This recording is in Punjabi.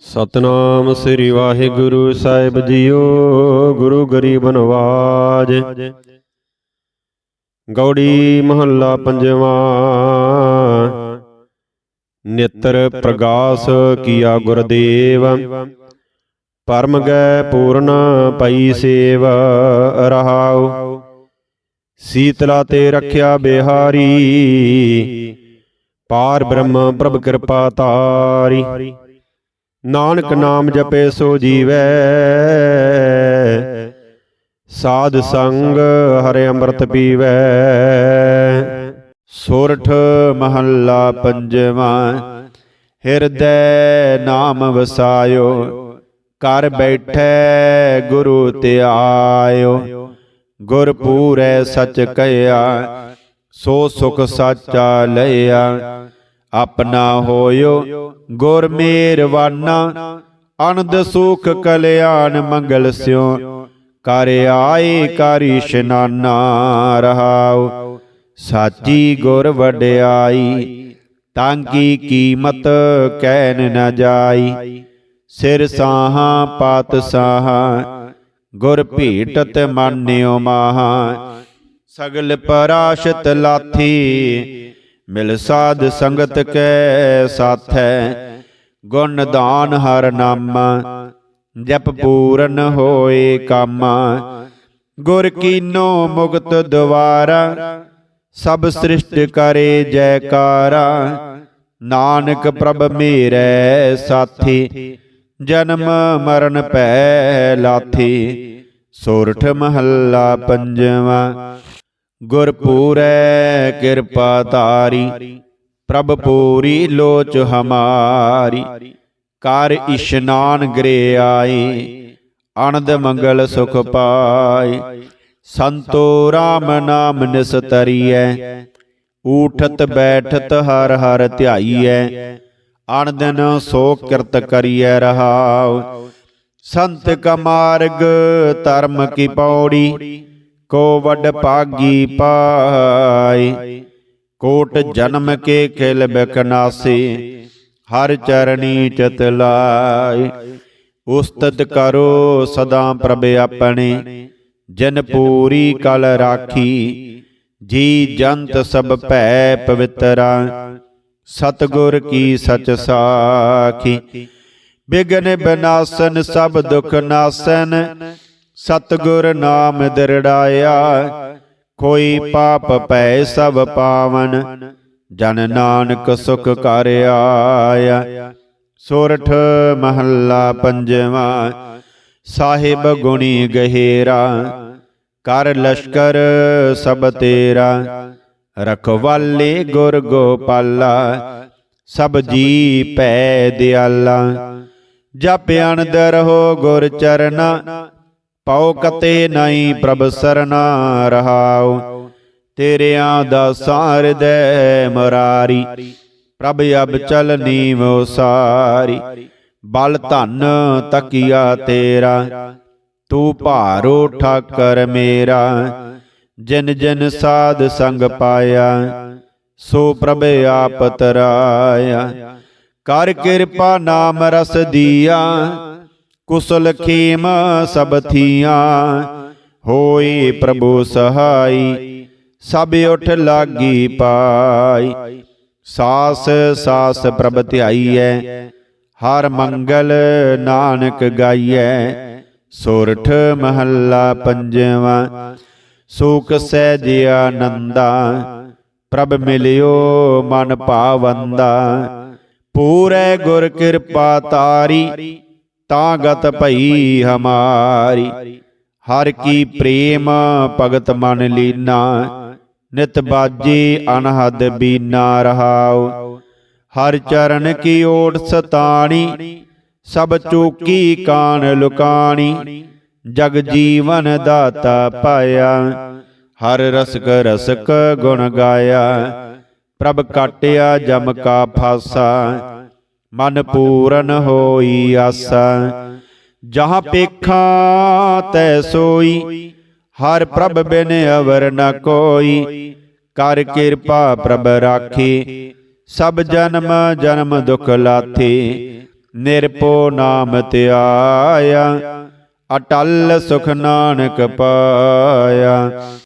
ਸਤਨਾਮ ਸ੍ਰੀ ਵਾਹਿਗੁਰੂ ਸਾਹਿਬ ਜੀਓ, ਗੁਰੂ ਗਰੀਬ ਨਵਾਜ। ਗੌੜੀ ਮਹੱਲਾ ਪੰਜਵਾਂ। ਨਿਤਰ ਪ੍ਰਗਾਸ ਕੀਆ ਗੁਰਦੇਵ। ਪਰਮ ਗੈ ਪੂਰਨ ਪਈ ਸੇਵ, ਰਹਾਉ। ਸੀਤਲਾ ਤੇ ਰੱਖਿਆ ਬਿਹਾਰੀ, ਪਾਰ ਬ੍ਰਹਮ ਪ੍ਰਭ ਕਿਰਪਾ ਤਾਰੀ। ਨਾਨਕ ਨਾਮ ਜਪੇ ਸੋ ਜੀਵੈ। ਸਾਧ ਸੰਗ ਹਰਿ ਅੰਮ੍ਰਿਤ ਪੀਵੈ। ਸੋਰਠ ਮਹੱਲਾ ਪੰਜਵਾਂ, ਹਿਰਦੈ ਨਾਮ ਵਸਾਇਓ ਕਰ ਬੈਠੈ ਗੁਰੂ ਧਿਆਇਓ ਗੁਰ ਪੂਰੈ ਸਚ ਕਹਿਆ, ਸੋ ਸੁਖ ਸਾਚਾ ਲਇਆ। ਆਪਣਾ ਹੋਇਓ ਗੁਰ ਮੇਰਵਾਨਾ, ਅਨੰਦ ਸੁਖ ਕਲਿਆਣ ਮੰਗਲ ਸਿਓ। ਕਰ ਆਏ ਕਰ ਇਸ਼ਨਾਨਾ ਰਹਾਉ। ਸਾਚੀ ਗੁਰ ਵਡਿਆਈ, ਤਾਂ ਕੀ ਕੀਮਤ ਕਹਿਨ ਨ ਜਾਈ। ਸਿਰ ਸਾਹਾਂ, ਪਾਤ ਸਾਹਾਂ, ਗੁਰ ਭੇਟਤ ਮਾਨਿਓ ਮਾਹਾ। ਸਗਲ ਪਰਾਸ਼ਤ ਲਾਥੀ ਮਿਲ ਸਾਧ ਸੰਗਤ ਕੈ ਸਾਥੈ, ਗੁਣ ਦਾਨ ਹਰ ਨਾਮਾ, ਜਪ ਪੂਰਨ ਹੋਏ ਕਾਮਾ। ਗੁਰ ਕੀਨੋ ਮੁਕਤ ਦੁਆਰਾ ਸਭ ਸ੍ਰਿਸ਼ਟ ਕਰੇ ਜੈਕਾਰਾ। ਨਾਨਕ ਪ੍ਰਭ ਮੇਰੇ ਸਾਥੀ, ਜਨਮ ਮਰਨ ਪੈ ਲਾਥੀ, ਸੋਰਠ ਮਹੱਲਾ ਪੰਜਵਾਂ। ਗੁਰ ਪੂਰੈ ਕਿਰਪਾ ਤਾਰੀ ਪ੍ਰਭ ਪੂਰੀ ਲੋਚ ਹਮਾਰੀ। ਕਰ ਇਸ਼ਨਾਨ ਗ੍ਰੇ ਆਈ ਆਨੰਦ ਮੰਗਲ ਸੁਖ ਪਾਈ ਸੰਤੋ RAM ਨਾਮ ਨਿਸਤਰੀਐ ਊਠਤ ਬੈਠਤ ਹਰ ਹਰ ਧਿਆਈਐ। ਅਨੰਦਨ ਸੋ ਕਿਰਤ ਕਰੀਐ ਰਹਾਉ। ਸੰਤ ਕਾ ਮਾਰਗ ਧਰਮ ਕੀ ਪੌੜੀ। ਕੋ ਵੱਡ ਭਾਗੀ ਪਾਈ। ਕੋਟ ਜਨਮ ਕੇ ਖਿਲ ਬਕਨਾਸੇ ਹਰ ਚਰਣੀ ਚਤ ਲਾਈ। ਉਸਤਤ ਕਰੋ ਸਦਾ ਪ੍ਰਭ ਆਪਣੇ। ਜਨ ਪੂਰੀ ਕਲ ਰਾਖੀ, ਜੀ ਜੰਤ ਸਭ ਭੈ ਪਵਿੱਤਰਾ। ਸਤਗੁਰ ਕੀ ਸਚ ਸਾਖੀ। ਬਿਗਨ ਬਿਨਾਸਨ ਸਭ ਦੁਖ ਨਾਸਨ। ਸਤਗੁਰ ਨਾਮ ਦਿਰੜਾਇਆ, ਕੋਈ ਪਾਪ ਪੈ ਸਭ ਪਾਵਨ, ਜਨ ਨਾਨਕ ਸੁਖ ਕਰ ਆਇਆ। ਸੋਰਠ ਮਹੱਲਾ ਪੰਜਵਾਂ, ਸਾਹਿਬ ਗੁਣੀ ਗਹਿਰਾ, ਕਰ ਲਸ਼ਕਰ ਸਭ ਤੇਰਾ, ਰਖਵਾਲੇ ਗੁਰ ਗੋਪਾਲਾ, ਸਭ ਜੀ ਪੈ ਦਿਆਲਾ। ਜਪ ਅਨੰਦ ਰਹੋ ਗੁਰ ਚਰਨਾ ਪਉ ਕਤੇ ਨਹੀਂ ਪ੍ਰਭ ਸਰਨਾ ਰਹਾਉ। ਤੇਰਿਆਂ ਦਾ ਸਾਰਦੈ ਮਰਾਰੀ। ਪ੍ਰਭ ਅਬ ਚਲ ਨੀਵ ਸਾਰੀ ਬਲ ਧਨ ਤਕੀਆ ਤੇਰਾ। ਤੂੰ ਭਾਰੋ ਠਾਕਰ ਮੇਰਾ। ਜਿਨ ਜਿਨ ਸਾਧ ਸੰਗ ਪਾਇਆ, ਸੋ ਪ੍ਰਭ ਆਪ ਤਰਾਇਆ। ਕਰ ਕਿਰਪਾ ਨਾਮ ਰਸ ਦੀਆ। ਕੁਸਲ ਖੇਮ ਸਭ ਥੀਆਂ, ਹੋਈ ਪ੍ਰਭੂ ਸਹਾਈ, ਸਭ ਉਠ ਲਾਗੀ ਪਾਈ। ਸਾਸ ਸਾਸ ਪ੍ਰਭ ਧਿਆਈਐ, ਹਰ ਮੰਗਲ ਨਾਨਕ ਗਾਈਐ। ਸੋਰਠ ਮਹੱਲਾ ਪੰਜਵਾਂ, ਸੂਖ ਸਹਿਜ ਆਨੰਦਾ, ਪ੍ਰਭ ਮਿਲਿਓ ਮਨ ਭਾਵੰਦਾ। ਪੂਰੇ ਗੁਰ ਕਿਰਪਾ ਤਾਰੀ ਤਾਂ ਗਤ ਭਈ ਹਮਾਰੀ। ਹਰ ਕੀ ਪ੍ਰੇਮ ਭਗਤ ਮਨ ਲੀਨਾ। ਨਿਤ ਬਾਜੀ ਅਨਹਦ ਬੀਨਾ ਰਹਾਉ। ਹਰ ਚਰਨ ਕੀ ਓਟ ਸਤਾਣੀ। ਸਭ ਚੋਕੀ ਕਾਨ ਲੁਕਾਣੀ। ਜਗ ਜੀਵਨ ਦਾਤਾ ਪਾਇਆ। ਹਰ ਰਸਕ ਰਸਕ ਗੁਣ ਗਾਇਆ। ਪ੍ਰਭ ਕਾਟਿਆ ਜਮ ਕਾ ਫਾਸਾ। ਮਨ ਪੂਰਨ ਹੋਈ ਆਸਾ। ਜਹਾਂ ਪੇਖਾ ਤੈ ਸੋਈ, ਹਰ ਪ੍ਰਭ ਬਿਨ ਅਵਰ ਨ ਕੋਈ। ਕਰ ਕਿਰਪਾ ਪ੍ਰਭ ਰਾਖੀ, ਸਭ ਜਨਮ ਜਨਮ ਦੁਖ ਲਾਥੇ। ਨਿਰਪੋ ਨਾਮ ਧਿਆਇਆ ਅਟਲ ਸੁਖ ਨਾਨਕ ਪਾਇਆ।